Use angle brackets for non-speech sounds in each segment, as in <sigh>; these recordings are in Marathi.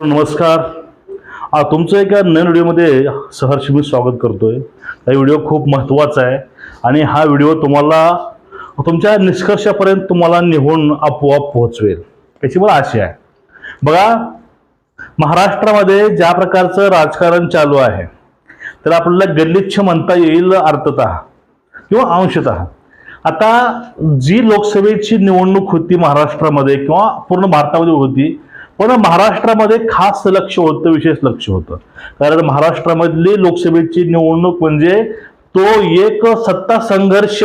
नमस्कार. आ, तुमचं एका नवीन व्हिडिओमध्ये सहर्ष मी स्वागत करतोय. हा व्हिडिओ खूप महत्त्वाचा आहे आणि हा व्हिडिओ तुम्हाला तुमच्या निष्कर्षापर्यंत तुम्हाला निघून आपोआप पोहोचवेल. याची मला आशा आहे. बघा महाराष्ट्रामध्ये ज्या प्रकारचं राजकारण चालू आहे तर आपल्याला गल्लिच्छ म्हणता येईल अर्थत किंवा अंशतः. आता जी लोकसभेची निवडणूक होती महाराष्ट्रामध्ये किंवा पूर्ण भारतामध्ये होती पण महाराष्ट्रामध्ये खास लक्ष होतं विशेष लक्ष होतं. कारण महाराष्ट्रामधली लोकसभेची निवडणूक म्हणजे तो एक सत्ता संघर्ष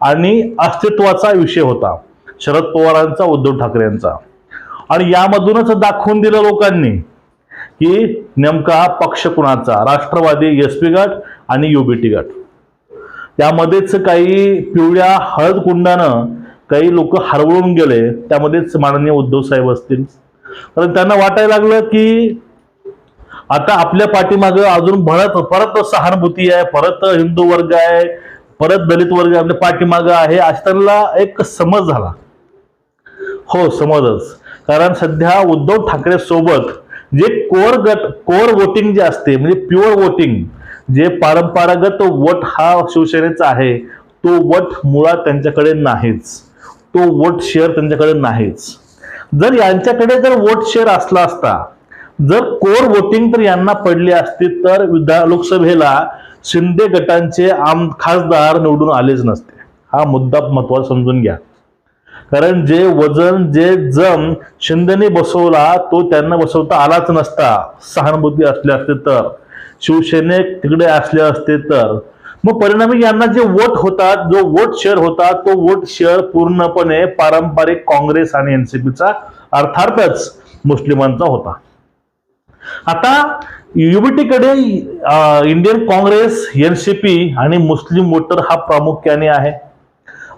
आणि अस्तित्वाचा विषय होता. शरद पवारांचा उद्धव ठाकरेंचा आणि यामधूनच दाखवून दिलं लोकांनी की नेमका पक्ष कुणाचा? राष्ट्रवादी एस पी गट आणि युबीटी गट. त्यामध्येच काही पिवळ्या हळद कुंडानं काही लोक हरवळून गेले. त्यामध्येच माननीय उद्धव साहेब असतील. तर त्यांना वाटायला लागलं की आता आपल्या पाठीमागं अजून भरत परत सहानुभूती आहे परत हिंदू वर्ग आहे परत दलित वर्ग आपल्या पाठीमागं आहे. असं त्यांना एक समज झाला. हो समजच. कारण सध्या उद्धव ठाकरे सोबत जे कोर गट कोर वोटिंग जे असते म्हणजे प्युअर वोटिंग जे परंपरागत वोट हा शिवसेनेचा आहे तो वोट मुळात त्यांच्याकडे नाहीच. तो वोट शेअर त्यांच्याकडे नाहीच. जर यांच्याकडे जर वोट शेअर असला असता जर कोर वोटिंग तर यांना पडली असती तर विधा लोकसभेला शिंदे गटांचे आम खासदार निवडून आलेच नसते. हा मुद्दा महत्त्वाचा समजून घ्या. कारण जे वजन जे जम शिंदेने बसवला तो त्यांना बसवता आलाच नसता. सहानुभूती असले असते तर. शिवसेने तिकडे असले असते तर. मग परिणामी यांना जे वोट होतात जो वोट शेअर होता तो वोट शेअर पूर्णपणे पारंपरिक काँग्रेस आणि एनसीपीचा अर्थातच मुस्लिमांचा होता. आता युबीटीकडे इंडियन काँग्रेस एनसीपी आणि मुस्लिम वोटर हा प्रामुख्याने आहे.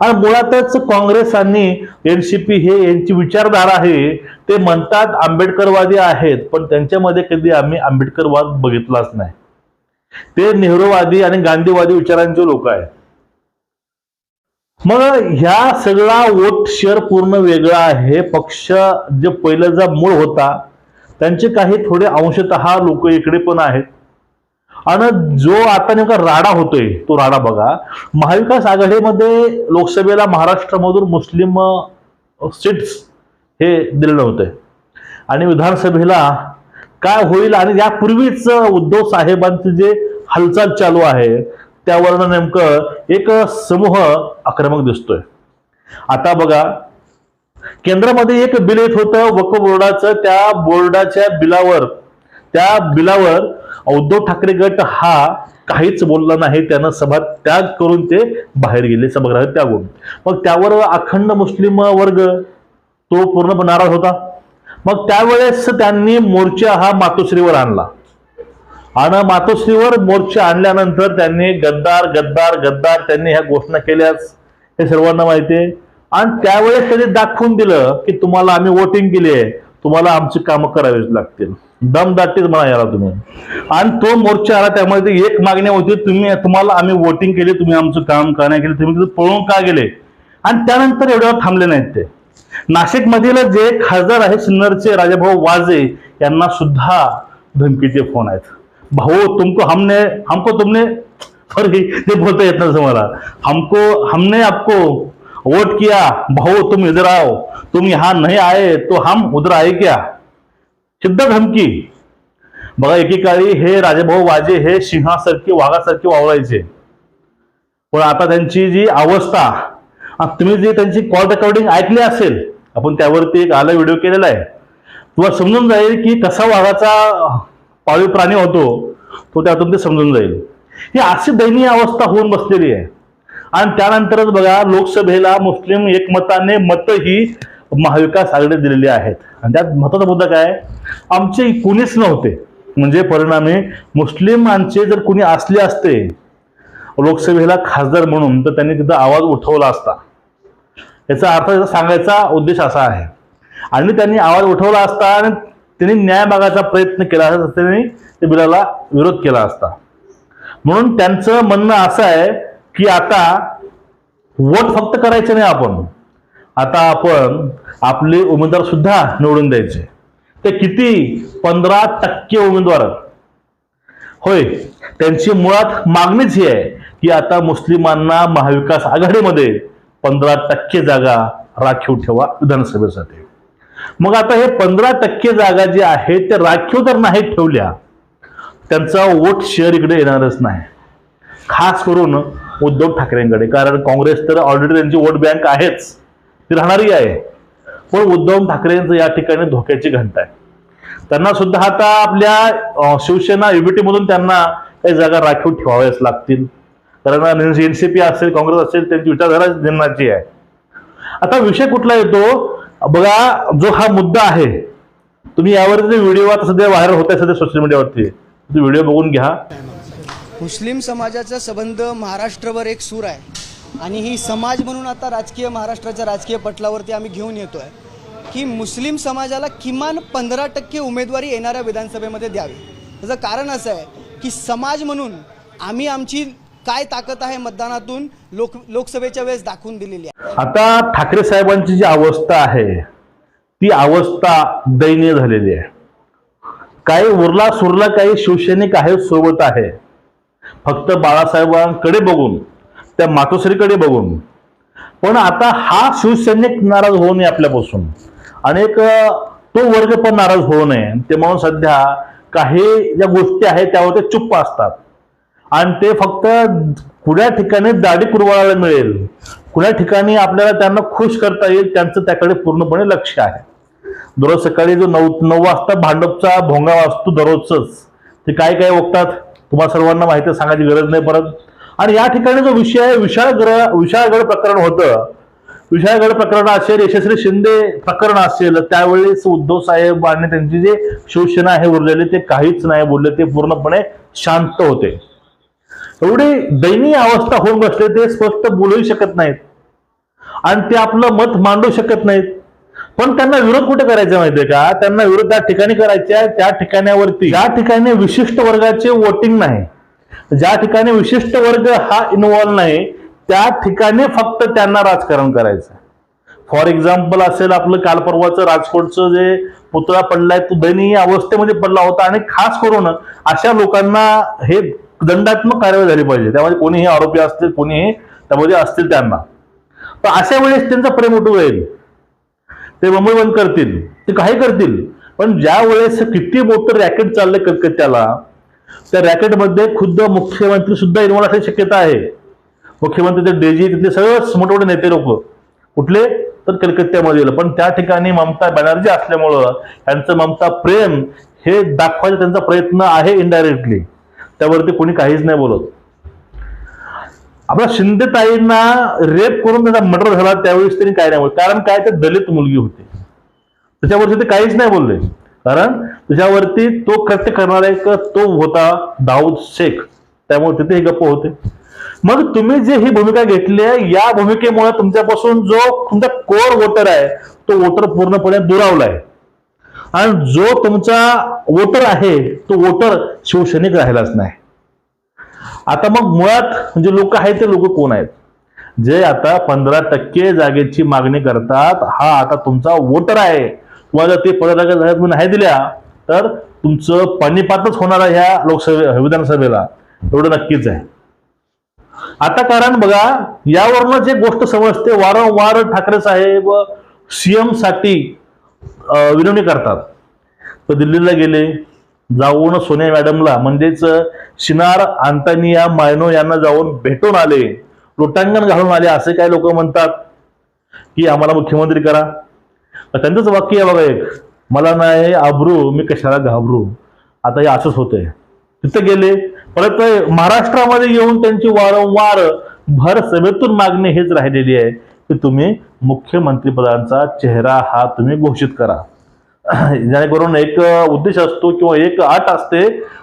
आणि मुळातच काँग्रेस आणि एनसीपी हे यांची विचारधारा आहे ते म्हणतात आंबेडकरवादी आहेत पण त्यांच्यामध्ये कधी आम्ही आंबेडकरवाद बघितलाच नाही. ते नेहरूवादी आणि गांधीवादी विचारांचे लोक आहेत. मग ह्या सगळा वोट शेअर पूर्ण वेगळा आहे. पक्ष जे पहिल्याचा मूळ होता त्यांचे काही थोडे अंशतः लोक इकडे पण आहेत. आणि जो आता नेमका राडा होतोय तो राडा बघा. महाविकास आघाडीमध्ये लोकसभेला महाराष्ट्रामधून मुस्लिम सीट्स हे दिले नव्हते आणि विधानसभेला काय होईल आणि यापूर्वीच उद्धव साहेबांचे जे हालचाल चालू आहे त्यावरनं नेमकं एक समूह आक्रमक दिसतोय. आता बघा केंद्रामध्ये एक बिल येत होतं वक्फ बोर्डाचं त्या बोर्डाच्या बिलावर त्या बिलावर उद्धव ठाकरे गट हा काहीच बोलला नाही त्यानं सभा त्याग करून ते बाहेर गेले सभागृह त्यागून. मग त्यावर अखंड मुस्लिम वर्ग तो पूर्णपणे नाराज होता. मग त्यावेळेस त्यांनी मोर्चा हा मातोश्रीवर आणला. आणि मातोश्रीवर मोर्चा आणल्यानंतर त्यांनी गद्दार गद्दार गद्दार त्यांनी ह्या घोषणा केल्याच हे सर्वांना माहिती आहे. आणि त्यावेळेस त्यांनी दाखवून दिलं की तुम्हाला आम्ही वोटिंग केली आहे. तुम्हाला आमची कामं करावीच लागतील. दमदाटीच म्हणा याला तुम्ही. आणि तो मोर्चा आला त्यामध्ये एक मागणी होती तुम्ही तुम्हाला आम्ही वोटिंग केली तुम्ही आमचं काम का नाही केलं तुम्ही पळून का गेले? आणि त्यानंतर एवढ्यावर थांबले नाहीत ते. नाशिक मधील जे खासदार आहे सिन्नरचे राजाभाऊ वाजे यांना सुद्धा धमकीचे फोन आहेत. भाऊ तुमको हमने हमको तुमने सॉरी ते बोलता येत नाही तुम्हाला हमको हमने आपको वोट किया. भाऊ तुम इधर आओ. तुम यहाँ नहीं आए तो हम उधर आए क्या? सिद्ध धमकी. बघा एकेकाळी हे राजेभाऊ वाजे हे सिंहासारखे वाघासारखे वावरायचे. पण आता त्यांची जी अवस्था तुम्ही जे त्यांची कॉल रेकॉर्डिंग ऐकली असेल आपण त्यावरती एक आला व्हिडिओ केलेला आहे. तुला समजून जाईल की कसा वाघाचा पाळीव प्राणी होतो तो त्यातून ते समजून जाईल. ही अशी दयनीय अवस्था होऊन बसलेली आहे. आणि त्यानंतरच बघा लोकसभेला मुस्लिम एकमताने मत ही महाविकास आघाडी दिलेली आहेत. आणि त्यात महत्त्वाचा मुद्दा काय आमचे कुणीच नव्हते. म्हणजे परिणामी मुस्लिमांचे जर कुणी असले असते लोकसभेला खासदार म्हणून तर त्यांनी तिथं आवाज उठवला असता. याचा अर्थ सांगायचा उद्देश असा आहे. आणि त्यांनी आवाज उठवला असता आणि त्यांनी न्याय मागायचा प्रयत्न केला असता त्यांनी त्या बिलाला विरोध केला असता. म्हणून त्यांचं म्हणणं असं आहे की आता वोट फक्त करायचे नाही आपण. आता आपण आपले उमेदवार सुद्धा निवडून द्यायचे. ते किती? पंधरा टक्के उमेदवार. होय त्यांची मुळात मागणीच ही आहे की आता मुस्लिमांना महाविकास आघाडीमध्ये पंधरा टक्के जागा राखीव ठेवा विधानसभेसाठी. मग आता हे पंधरा टक्के जागा जे आहेत ते राखीव तर नाही ठेवल्या त्यांचा वोट शेअर इकडे येणारच नाही. खास करून उद्धव ठाकरेंकडे कारण काँग्रेस तर ऑलरेडी त्यांची वोट बँक आहेच ती राहणारी आहे. पण उद्धव ठाकरेंचं या ठिकाणी धोक्याची घंटा आहे. त्यांना सुद्धा आता आपल्या शिवसेना युबीटीमधून त्यांना काही जागा राखीव ठेवाव्याच लागतील. कारण एनसीपी असेल काँग्रेस असेल त्यांची विचारधारा निम्नाची आहे. आता विषय कुठला येतो? बघा जो हा मुद्दा आहे तुम्ही यावर जे व्हिडिओ आता सध्या व्हायरल होत आहे सध्या सोशल मीडियावरती तो व्हिडिओ बघून घ्या. मुस्लिम समाजाचा संबंध महाराष्ट्रभर एक सूर आहे. आणि ही समाज म्हणून आता राजकीय महाराष्ट्राच्या राजकीय पटलावरती आम्ही घेऊन येतो आहे की मुस्लिम समाजाला किमान पंधरा टक्के उमेदवारी येणाऱ्या विधानसभेमध्ये द्यावी. त्याचं कारण असं आहे की समाज म्हणून आम्ही आमची काय ताकद आहे मतदानातून लोक लोकसभेच्या वेळेस दाखवून दिलेली आहे? आता ठाकरे साहेबांची जी अवस्था आहे ती अवस्था दयनीय झालेली आहे. काही उरला सुरला काही शिवसैनिक आहे सोबत आहे. फक्त बाळासाहेबांकडे बघून त्या मातोश्रीकडे बघून. पण आता हा शिवसैनिक नाराज होऊ नये आपल्यापासून. आणि एक तो वर्ग पण नाराज होऊ नये. ते म्हणून सध्या काही ज्या गोष्टी आहेत त्यावर ते चुप्प असतात. आणि ते फक्त कुण्या ठिकाणी दाढी कुरवाळायला मिळेल कुण्या ठिकाणी आपल्याला त्यांना खुश करता येईल त्यांचं त्याकडे पूर्णपणे लक्ष आहे. दररोज सकाळी जो नऊ नऊ वाजता भांडपचा भोंगा वाजतो दररोजच ते काय काय ओकतात? तुम्हाला सर्वांना माहिती सांगायची गरज नाही परत आणि या ठिकाणी जो विषय आहे विशाळगड विशाळगड प्रकरण होतं. विशाळगड प्रकरण असेल यशस्वी शिंदे प्रकरण असेल त्यावेळेस उद्धव साहेब आणि त्यांची जे शिवसेना आहे उरलेले ते काहीच नाही बोलले ते पूर्णपणे शांत होते. एवढी दयनीय अवस्था होऊन बसले ते स्पष्ट बोलूही शकत नाहीत. आणि ते आपलं मत मांडू शकत नाहीत. पण त्यांना विरोध कुठे करायचा माहितीये का? त्यांना विरोध त्या ठिकाणी करायचे आहे त्या ठिकाणावरती ज्या ठिकाणी विशिष्ट वर्गाचे वोटिंग नाही ज्या ठिकाणी विशिष्ट वर्ग हा इन्व्हॉल्व नाही त्या ठिकाणी फक्त त्यांना राजकारण करायचं फॉर एक्झाम्पल असेल आपलं काल परवाचं राजकोटचं जे पुतळा पडलाय तो दयनीय अवस्थेमध्ये पडला होता. आणि खास करून अशा लोकांना हे दंडात्मक कारवाई झाली पाहिजे. त्यामध्ये कोणीही आरोपी असतील कोणीही त्यामध्ये असतील त्यांना. तर अशा वेळेस त्यांचा प्रेम उठू जाईल ते मुंबई बंद करतील. ते काही करतील. पण ज्या वेळेस किती मोठं रॅकेट चाललंय कलकत्त्याला त्या रॅकेटमध्ये खुद्द मुख्यमंत्री सुद्धा इन्व्हॉल्व असण्याची शक्यता आहे. मुख्यमंत्री ते डेजी तिथले सगळेच मोठे मोठे नेते लोक. कुठले? तर कलकत्त्यामध्ये गेलं. पण त्या ठिकाणी ममता बॅनर्जी असल्यामुळं त्यांचं ममता प्रेम हे दाखवायचा त्यांचा प्रयत्न आहे इनडायरेक्टली त्यावरती कोणी काहीच नाही बोलत. आपल्या शिंदे ताईंना रेप करून त्यांचा मर्डर झाला त्यावेळेस त्यांनी काय नाही बोलत कारण काय? ते दलित मुलगी होती. त्याच्यावरती ते काहीच नाही बोलले. कारण त्याच्यावरती तो कृत्य करणारा एक तो होता दाऊद शेख. त्यामुळे तिथे हे गप्प होते. मग तुम्ही जे ही भूमिका घेतली आहे या भूमिकेमुळे तुमच्यापासून जो तुमचा कोर वोटर आहे तो वोटर पूर्णपणे दुरावलाय आणि जो तुमचा वोटर आहे तो वोटर शिवसैनिक राहिलाच नाही. आता मग मुळात म्हणजे लोक आहेत ते लोक कोण आहेत? जे आता पंधरा टक्के जागेची मागणी करतात हा आता तुमचा वोटर आहे. तुम्हाला ते पंधरा टक्के तुम्ही नाही दिल्या तर तुमचं पाणीपातच होणार आहे ह्या लोकसभे विधानसभेला. एवढं नक्कीच आहे. आता कारण बघा यावरून जे गोष्ट समजते वारंवार ठाकरे साहेब सीएमसाठी विनवणी करतात. तर दिल्लीला गेले. जाऊन सोनिया मॅडमला म्हणजेच शिनार आंतानिया मायनो यांना जाऊन भेटून आले. लोटांगण घालून आले असे काही लोक म्हणतात? की आम्हाला मुख्यमंत्री करा. त्यांचंच वाक्य आहे बघा एक. मला नाही आबरू मी कशाला घाबरू? आता हे असंच होतंय. तिथे गेले. परत महाराष्ट्रामध्ये येऊन त्यांची वारंवार भर सभेतून मागणी हेच राहिलेली आहे. की तुम्ही मुख्यमंत्रीपदांचा चेहरा हा तुम्ही घोषित करा. <clears throat> जेणेकरून एक उद्देश असतो किंवा एक आट असते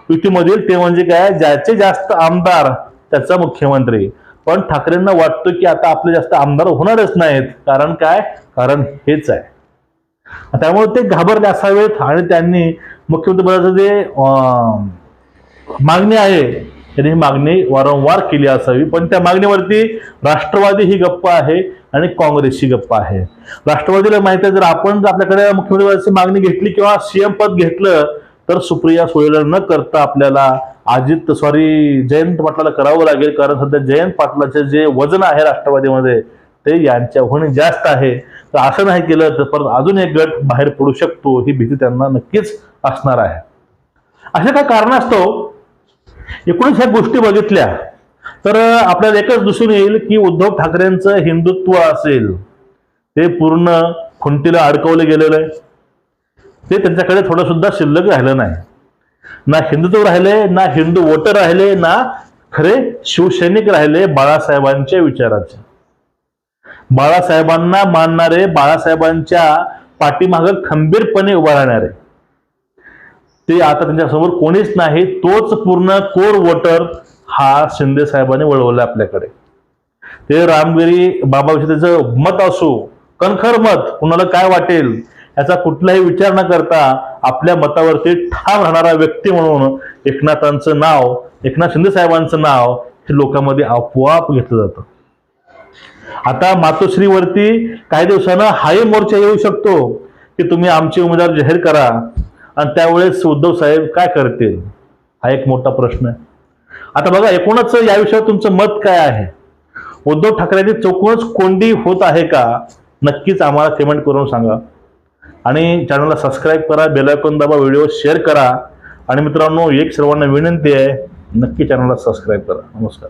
युतीमधील ते म्हणजे काय ज्याचे जास्त आमदार त्याचा मुख्यमंत्री. पण ठाकरेंना वाटतं की आता आपले जास्त आमदार होणारच नाहीत. कारण काय? कारण हेच आहे. त्यामुळे ते घाबरले असावेत आणि त्यांनी मुख्यमंत्री पदाचं जे मागणी आहे त्यांनी ही मागणी वारंवार केली असावी. पण त्या मागणीवरती राष्ट्रवादी ही गप्प आहे आणि काँग्रेसची गप्प आहे. राष्ट्रवादीला माहिती आहे जर आपण जर आपल्याकडे मुख्यमंत्री मागणी घेतली किंवा सीएम पद घेतलं तर सुप्रिया सुळेला न करता आपल्याला अजित सॉरी जयंत पाटलाला करावं लागेल. कारण सध्या जयंत पाटलाचे जे वजन आहे राष्ट्रवादीमध्ये ते यांच्याहून जास्त आहे. तर असं नाही केलं तर परत अजून एक गट बाहेर पडू शकतो ही भीती त्यांना नक्कीच असणार आहे. अशा काय कारण असतो एकूणच ह्या गोष्टी बघितल्या तर आपल्याला एकच दिसून येईल की उद्धव ठाकरेंचं हिंदुत्व असेल ते पूर्ण खुंटीला अडकवलं गेलेलं आहे. ते त्यांच्याकडे थोडं सुद्धा शिल्लक राहिलं नाही. ना हिंदुत्व राहिले ना हिंदू वोटर राहिले ना खरे शिवसैनिक राहिले बाळासाहेबांच्या विचाराचे. बाळासाहेबांना मानणारे बाळासाहेबांच्या पाठीमागं खंबीरपणे उभा राहणारे. ते आता त्यांच्यासमोर कोणीच नाही. तोच पूर्ण कोर वोटर हा शिंदे साहेबांनी वळवला आपल्याकडे. ते रामगिरी बाबाविषयी त्याचं मत असो कणखर मत कुणाला काय वाटेल याचा कुठलाही विचार न करता आपल्या मतावरती ठाम राहणारा व्यक्ती म्हणून एकनाथांचं नाव एकनाथ शिंदे साहेबांचं नाव हे लोकांमध्ये आपोआप घेतलं जातं. आता मातोश्रीवरती काही दिवसानं हाही मोर्चा येऊ शकतो की तुम्ही आमचे उमेदवार जाहीर करा. आणि त्यावेळेस उद्धव साहेब काय करतील? हा एक मोठा प्रश्न आहे. आता बघा एकूणच या विषयावर तुमचं मत काय आहे? उद्धव ठाकरेंची चौकूनच कोंडी होत आहे का? नक्कीच आम्हाला कमेंट करून सांगा. आणि चॅनलला सबस्क्राईब करा बेलायकॉन दाबा व्हिडिओ शेअर करा. आणि मित्रांनो एक सर्वांना विनंती आहे नक्की चॅनलला सबस्क्राईब करा. नमस्कार.